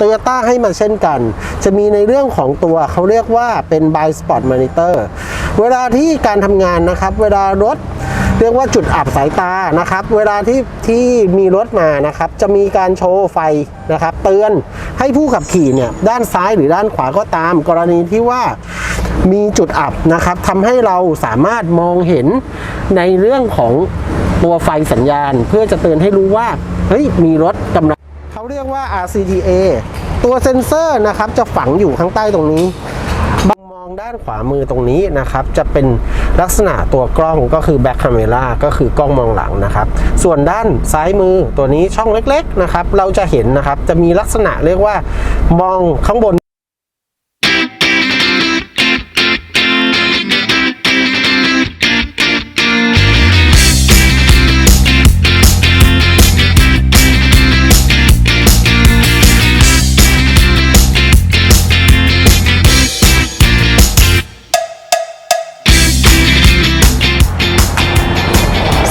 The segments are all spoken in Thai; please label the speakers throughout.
Speaker 1: โตโยต้าให้มาเช่นกัน จะมีในเรื่องของตัวเขาเรียกว่าเป็น by spot monitor เวลาที่การทำงานนะครับ เวลารถเรียกว่าจุดอับสายตานะครับ เวลาที่ที่มีรถมานะครับ จะมีการโชว์ไฟนะครับ เตือนให้ผู้ขับขี่เนี่ยด้านซ้ายหรือด้านขวาก็ตาม กรณีที่ว่ามีจุดอับนะครับทำให้เราสามารถมองเห็นในเรื่องของตัวไฟสัญญาณ เพื่อจะเตือนให้รู้ว่าเฮ้ยมีรถกำลัง เขาเรียกว่า RCTA ตัวเซ็นเซอร์นะครับจะฝังอยู่ข้างใต้ตรงนี้บางมองด้านขวามือตรงนี้นะครับ จะเป็นลักษณะตัวกล้องก็คือ back camera ก็คือกล้องมองหลังนะครับ ส่วนด้านซ้ายมือตัวนี้ช่องเล็กๆนะครับ เราจะเห็นนะครับ จะมีลักษณะเรียกว่ามองข้างบน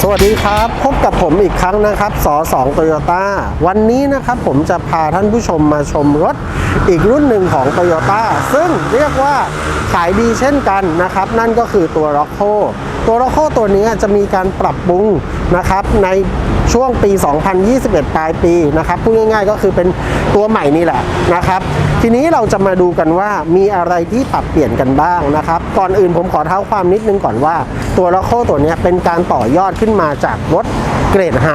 Speaker 1: วัสดีครับ พบกับผมอีกครั้งนะครับสอสองโตโยต้าวันนี้นะครับผมจะพาท่านผู้ชมมาชมรถอีกรุ่นหนึ่งของโตโยต้าซึ่งเรียกว่าขายดีเช่นกันนะครับ นั่นก็คือตัว r o c โคตัว r o c โคตัวนี้จะมีการปรับปรุง นะครับในช่วงปี 2021 ปลายปีนะครับพูดง่ายๆก็คือเป็นตัวใหม่นี่แหละนะครับทีนี้เราจะมาดูกันว่ามีอะไรที่ปรับเปลี่ยนกันบ้างนะครับก่อนอื่นผมขอเท้าความนิดนึงก่อนว่า ตัวล็อกโคตัวนี้เป็นการต่อยอดขึ้นมาจากรถ เกรดไฮ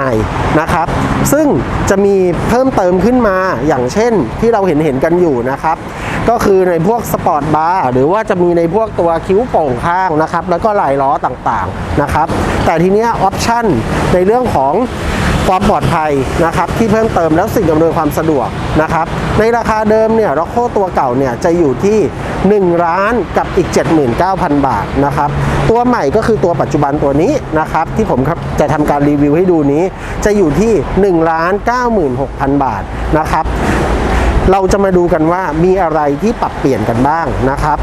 Speaker 1: นะครับ ซึ่งจะมีเพิ่มเติมขึ้นมาอย่างเช่นที่เราเห็นเห็นกันอยู่นะครับ ก็คือในพวกสปอร์ตบาร์หรือว่าจะมีในพวกตัวคิ้วโป่งข้างนะครับ แล้วก็ลายล้อต่างๆนะครับ แต่ทีเนี้ยออปชั่นในเรื่องของ ความปลอดภัยนะครับที่เพิ่มเติมแล้วสิ่งอำนวยความสะดวกนะครับในราคาเดิมเนี่ยร็อกโคตัวเก่าเนี่ยจะอยู่ที่ 1 ล้านกับอีก 79,000 บาทนะครับตัวใหม่ก็คือตัวปัจจุบันตัวนี้นะครับที่ผมครับจะทำการรีวิวให้ดูนี้ จะอยู่ที่ 1 ล้าน96,000 บาทนะครับเราจะมาดูกันว่ามีอะไรที่ปรับเปลี่ยนกันบ้างนะครับ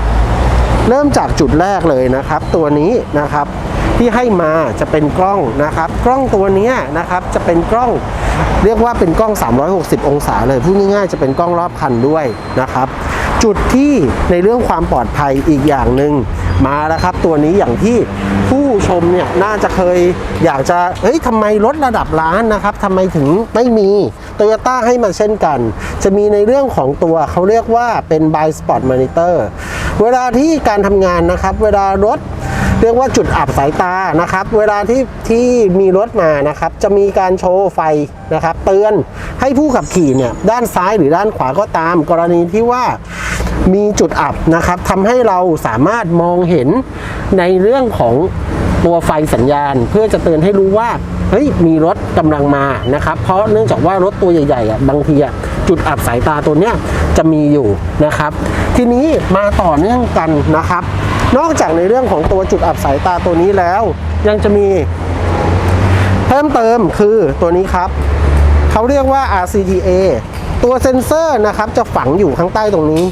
Speaker 1: เริ่มจากจุดแรกเลยนะครับ ตัวนี้นะครับ ที่ให้มาจะเป็นกล้องนะครับ กล้องตัวนี้นะครับจะเป็นกล้อง เรียกว่าเป็นกล้อง 360 องศาเลยพูดง่ายๆจะเป็นกล้องรอบคันด้วยนะครับ จุดที่ในเรื่องความปลอดภัยอีกอย่างหนึ่งมาแล้วครับ ตัวนี้อย่างที่ผู้ชมเนี่ยน่าจะเคยอยากจะเฮ้ยทำไมรถระดับล้านนะครับทำไมถึงไม่มีโตโยต้าให้มาเช่นกัน จะมีในเรื่องของตัวเขาเรียกว่าเป็น by spot monitor เวลาที่การทำงานนะครับ เวลารถ เรียกว่าจุดอับสายตานะครับ เวลาที่ที่มีรถมานะครับ จะมีการโชว์ไฟนะครับ เตือนให้ผู้ขับขี่เนี่ยด้านซ้ายหรือด้านขวาก็ตาม กรณีที่ว่ามีจุดอับนะครับทำให้เราสามารถมองเห็นในเรื่องของตัวไฟสัญญาณ เพื่อจะเตือนให้รู้ว่าเฮ้ยมีรถกำลังมานะครับ เพราะเนื่องจากว่ารถตัวใหญ่ๆอะบางทีอะจุดอับสายตาตัวเนี้ยจะมีอยู่นะครับ ทีนี้มาต่อเนื่องกันนะครับ นอกจากในเรื่องของตัวจุดอับสายตาตัวนี้แล้ว ยังจะมีเพิ่มเติมคือตัวนี้ครับ เขาเรียกว่า RCTA ตัวเซ็นเซอร์นะครับจะฝังอยู่ข้างใต้ตรงนี้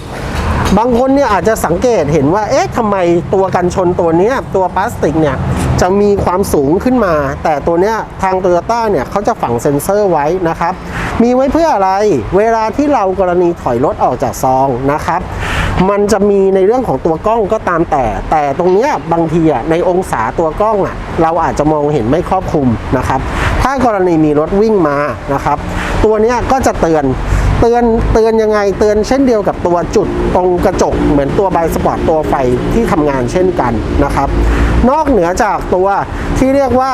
Speaker 1: บางคนเนี่ยอาจจะสังเกตเห็นว่า เอ๊ะทำไมตัวกันชนตัวนี้ตัวพลาสติกเนี่ยจะมีความสูงขึ้นมา แต่ตัวเนี้ยทางโตโยต้าเนี่ยเขาจะฝังเซ็นเซอร์ไว้นะครับ มีไว้เพื่ออะไร เวลาที่เรากรณีถอยรถออกจากซองนะครับ มันจะมีในเรื่องของตัวกล้องก็ตามแต่ แต่ตรงเนี้ยบางทีอะในองศาตัวกล้องอะเราอาจจะมองเห็นไม่ครอบคลุมนะครับ ถ้ากรณีมีรถวิ่งมานะครับ ตัวเนี้ยก็จะเตือนเตือนเตือนยังไงเตือนเช่นเดียวกับตัวจุดตรงกระจก เหมือนตัวไบสปอร์ตตัวไฟที่ทำงานเช่นกันนะครับ นอกเหนือจากตัวที่เรียกว่า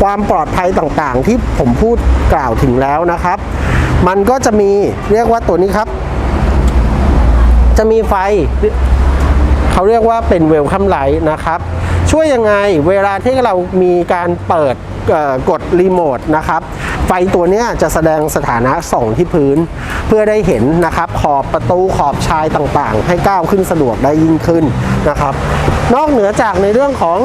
Speaker 1: ความปลอดภัยต่างๆ ที่ผมพูดกล่าวถึงแล้วนะครับ มันก็จะมีเรียกว่าตัวนี้ครับ จะมีไฟ เขาเรียกว่าเป็นเวลคัมไลท์นะครับ ช่วยยังไงเวลาที่เรามีการเปิดกดรีโมทนะครับ ไฟตัวนี้จะแสดงสถานะส่องที่พื้น เพื่อได้เห็นนะครับขอบประตูขอบชายต่างๆ ให้ก้าวขึ้นสะดวกได้ยิ่งขึ้นนะครับ นอกเหนือจากในเรื่องของ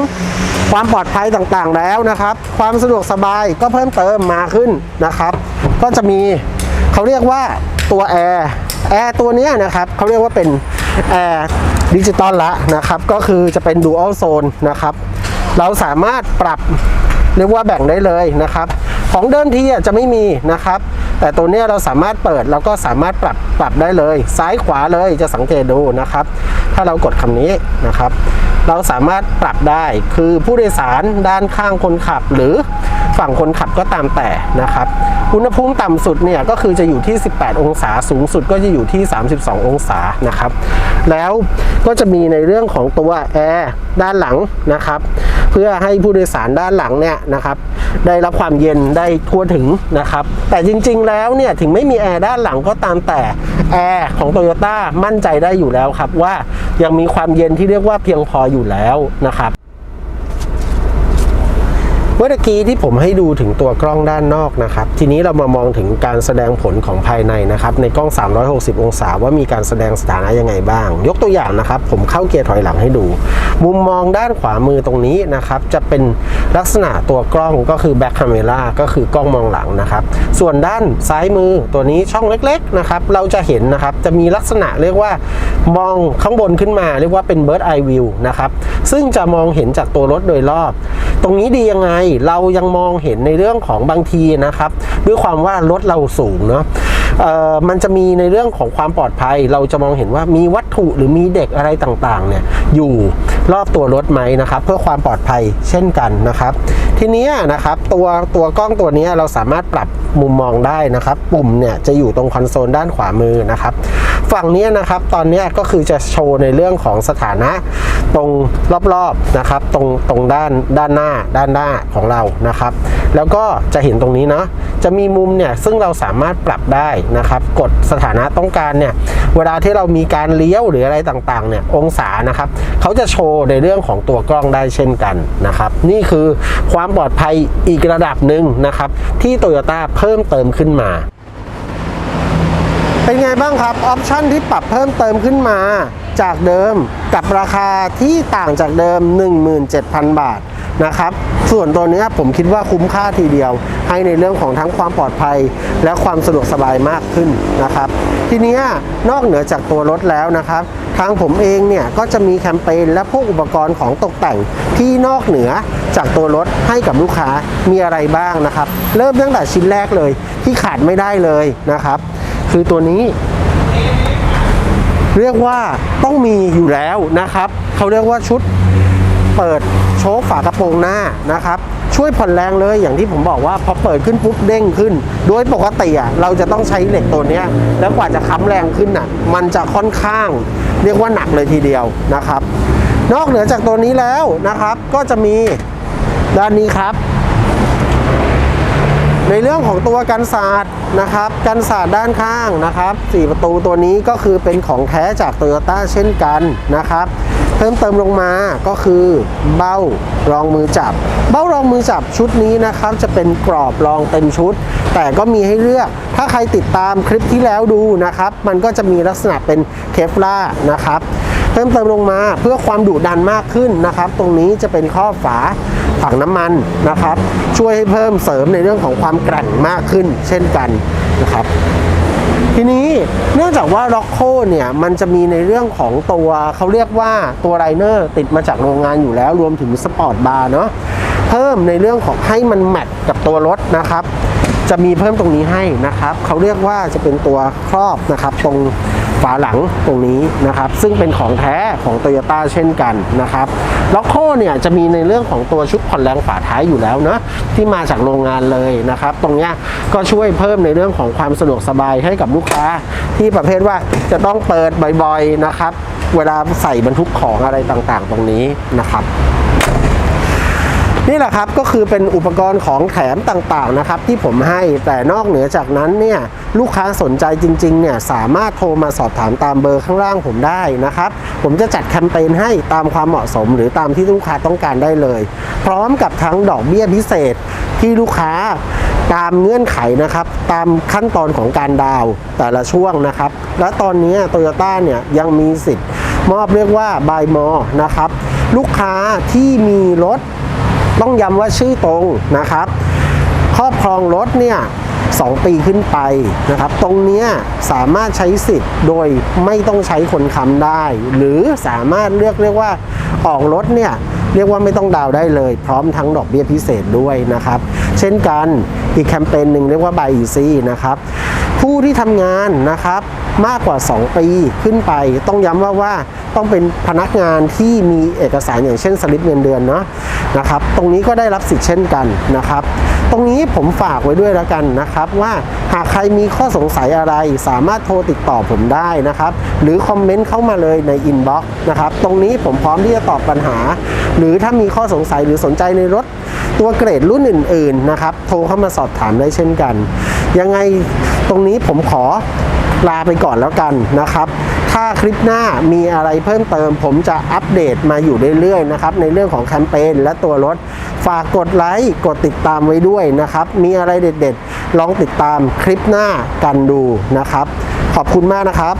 Speaker 1: ความปลอดภัยต่างๆแล้วนะครับ ความสะดวกสบายก็เพิ่มเติมมาขึ้นนะครับ ก็จะมีเขาเรียกว่าตัวแอร์ แอร์ตัวนี้นะครับเขาเรียกว่าเป็นแอร์ดิจิตอลละนะครับ ก็คือจะเป็นดูอัลโซนนะครับ เราสามารถปรับเรียกว่าแบ่งได้เลยนะครับ ของเดิมที่จะไม่มีนะครับ แต่ตัวนี้เราสามารถเปิดแล้วก็สามารถปรับปรับได้เลย ซ้ายขวาเลยจะสังเกตดูนะครับ ถ้าเรากดคำนี้นะครับ เราสามารถปรับได้คือผู้โดยสารด้านข้างคนขับหรือฝั่งคนขับก็ตามแต่นะครับ อุณหภูมิต่ำสุดเนี่ยก็คือจะอยู่ที่ 18 องศา สูงสุดก็จะอยู่ที่ 32 องศานะครับ แล้วก็จะมีในเรื่องของตัวแอร์ด้านหลังนะครับ เพื่อให้ผู้โดยสารด้านหลังเนี่ยนะครับได้รับความเย็นได้ทั่วถึงนะครับแต่จริงๆแล้วเนี่ยถึงไม่มีแอร์ด้านหลังก็ตามแต่แอร์ของ t o y ยต้มั่นใจได้อยู่แล้วครับว่ายังมีความเย็นที่เรียกว่าเพียงพออยู่แล้วนะครับ มื่อกี้ที่ผมให้ดูถึงตัวกล้องด้านนอกนะครับ ทีนี้เรามามองถึงการแสดงผลของภายในนะครับ ในกล้อง 360 องศาว่ามีการแสดงสถานะยังไงบ้าง ยกตัวอย่างนะครับ ผมเข้าเกียร์ถอยหลังให้ดู มุมมองด้านขวามือตรงนี้นะครับ จะเป็นลักษณะตัวกล้องก็คือ back camera ก็คือกล้องมองหลังนะครับ ส่วนด้านซ้ายมือตัวนี้ช่องเล็กๆนะครับ เราจะเห็นนะครับจะมีลักษณะเรียกว่ามองข้างบนขึ้นมา เรียกว่าเป็น bird eye view นะครับ ซึ่งจะมองเห็นจากตัวรถโดยรอบ ตรงนี้ดียังไงเรายังมองเห็นในเรื่องของบางทีนะครับ ด้วยความว่ารถเราสูงเนาะมันจะมีในเรื่องของความปลอดภัย เราจะมองเห็นว่ามีวัตถุหรือมีเด็กอะไรต่างๆเนี่ยอยู่รอบตัวรถไหมนะครับ เพื่อความปลอดภัยเช่นกันนะครับ ทีนี้นะครับตัวตัวกล้องตัวนี้เราสามารถปรับมุมมองได้นะครับ ปุ่มเนี่ยจะอยู่ตรงคอนโซลด้านขวามือนะครับ ฝั่งนี้นะครับตอนนี้ก็คือจะโชว์ในเรื่องของสถานะตรงรอบๆนะครับตรงตรงด้านด้านหน้าด้านหน้าของเรานะครับ แล้วก็จะเห็นตรงนี้เนาะจะมีมุมเนี่ยซึ่งเราสามารถปรับได้นะครับ กดสถานะต้องการเนี่ยเวลาที่เรามีการเลี้ยวหรืออะไรต่างๆเนี่ยองศานะครับเขาจะโชว์ในเรื่องของตัวกล้องได้เช่นกันนะครับ นี่คือความปลอดภัยอีกระดับหนึ่งนะครับ ที่โตโยต้าเพิ่มเติมขึ้นมา เป็นไงบ้างครับ ออปชันที่ปรับเพิ่มเติมขึ้นมาจากเดิมกับราคาที่ต่างจากเดิม 17,000 บาทนะครับ ส่วนตัวเนี้ยผมคิดว่าคุ้มค่าทีเดียว ให้ในเรื่องของทั้งความปลอดภัย และความสะดวกสบายมากขึ้นนะครับ ทีเนี้ยนอกเหนือจากตัวรถแล้วนะครับ ทางผมเองเนี่ยก็จะมีแคมเปญและพวกอุปกรณ์ของตกแต่งที่นอกเหนือจากตัวรถให้กับลูกค้ามีอะไรบ้างนะครับ เริ่มตั้งแต่ชิ้นแรกเลยที่ขาดไม่ได้เลยนะครับ คือตัวนี้ เรียกว่าต้องมีอยู่แล้วนะครับ เขาเรียกว่าชุดเปิดโชคฝากระโปรงหน้านะครับ ช่วยผ่อนแรงเลยอย่างที่ผมบอกว่าพอเปิดขึ้นปุ๊บเด้งขึ้น โดยปกติอะเราจะต้องใช้เหล็กตัวนี้แล้วกว่าจะค้ำแรงขึ้นอะมันจะค่อนข้าง เรียกว่าหนักเลยทีเดียวนะครับ นอกเหนือจากตัวนี้แล้วนะครับ ก็จะมีด้านนี้ครับ ในเรื่องของตัวกันศาสตร์ นะครับ กันศาสตร์ด้านข้างนะครับ4ประตูตัวนี้ก็คือเป็นของแท้จากโตโยต้าเช่นกันนะครับ เพิ่มเติมลงมาก็คือเบ้ารองมือจับ เบ้ารองมือจับชุดนี้นะครับจะเป็นกรอบรองเต็มชุด แต่ก็มีให้เลือก ถ้าใครติดตามคลิปที่แล้วดูนะครับ มันก็จะมีลักษณะเป็นเคฟล่านะครับ เพิ่มเติมลงมาเพื่อความดุดันมากขึ้นนะครับ ตรงนี้จะเป็นข้อฝา ถังน้ำมันนะครับ ช่วยให้เพิ่มเสริมในเรื่องของความแกร่งมากขึ้นเช่นกันนะครับ ทีนี้เนื่องจากว่าล็อกโคเนี่ยมันจะมีในเรื่องของตัวเขาเรียกว่าตัวไรเนอร์ติดมาจากโรงงานอยู่แล้วรวมถึงสปอร์ตบาร์เนาะเพิ่มในเรื่องของให้มันแมทกับตัวรถนะครับ จะมีเพิ่มตรงนี้ให้นะครับเขาเรียกว่าจะเป็นตัวครอบนะครับตรง ฝาหลังตรงนี้นะครับ ซึ่งเป็นของแท้ของ t o y ยต้เช่นกันนะครับล็อกโคเนี่ยจะมีในเรื่องของตัวชุดผ่อนแรงฝาท้ายอยู่แล้วเนาะที่มาจากโรงงานเลยนะครับ ตรงเนี้ยก็ช่วยเพิ่มในเรื่องของความสะดวกสบายให้กับลูกค้า ที่ประเภทว่าจะต้องเปิดบ่อยๆนะครับ เวลาใส่บรรทุกของอะไรต่างๆ ตรงนี้นะครับ นี่แหละครับก็คือเป็นอุปกรณ์ของแถมต่างๆนะครับที่ผมให้แต่นอกเหนือจากนั้นเนี่ยลูกค้าสนใจจริงๆเนี่ยสามารถโทรมาสอบถามตามเบอร์ข้างล่างผมได้นะครับ ผมจะจัดแคมเปญให้ตามความเหมาะสม หรือตามที่ลูกค้าต้องการได้เลย พร้อมกับทั้งดอกเบี้ยพิเศษที่ลูกค้าตามเงื่อนไขนะครับ ตามขั้นตอนของการดาวแต่ละช่วงนะครับ และตอนนี้โตโยต้าเนี่ยยังมีสิทธิ์ มอบเรียกว่าบายมอนะครับ ลูกค้าที่มีรถ ต้องย้ำว่าชื่อตรงนะครับ ครอบครองรถเนี่ยสองปีขึ้นไปนะครับ ตรงนี้สามารถใช้สิทธิ์โดยไม่ต้องใช้คนค้ำได้ หรือสามารถเลือกเรียกว่าออกรถเนี่ยเรียกว่าไม่ต้องดาวได้เลย พร้อมทั้งดอกเบี้ยพิเศษด้วยนะครับ เช่นกันอีกแคมเปญหนึ่งเรียกว่า Buy Easy นะครับ ผู้ที่ทำงานนะครับมากกว่า 2 ปีขึ้นไป ต้องย้ำว่าว่าต้องเป็นพนักงานที่มีเอกสารอย่างเช่นสลิปเงินเดือนเนาะ นะครับ ตรงนี้ก็ได้รับสิทธิ์เช่นกันนะครับ ตรงนี้ผมฝากไว้ด้วยแล้วกันนะครับ ว่าหากใครมีข้อสงสัยอะไร สามารถโทรติดต่อผมได้นะครับ หรือคอมเมนต์เข้ามาเลยในอินบ็อกซ์นะครับ ตรงนี้ผมพร้อมที่จะตอบปัญหา หรือถ้ามีข้อสงสัยหรือสนใจในรถตัวเกรดรุ่นอื่น ๆ นะครับ โทรเข้ามาสอบถามได้เช่นกัน ยังไงตรงนี้ผมขอลาไปก่อนแล้วกันนะครับ ถ้าคลิปหน้ามีอะไรเพิ่มเติม ผมจะอัปเดตมาอยู่เรื่อยๆนะครับในเรื่องของแคมเปญและตัวรถ ฝากกดไลค์กดติดตามไว้ด้วยนะครับ มีอะไรเด็ดๆ ลองติดตามคลิปหน้ากันดูนะครับ ขอบคุณมากนะครับ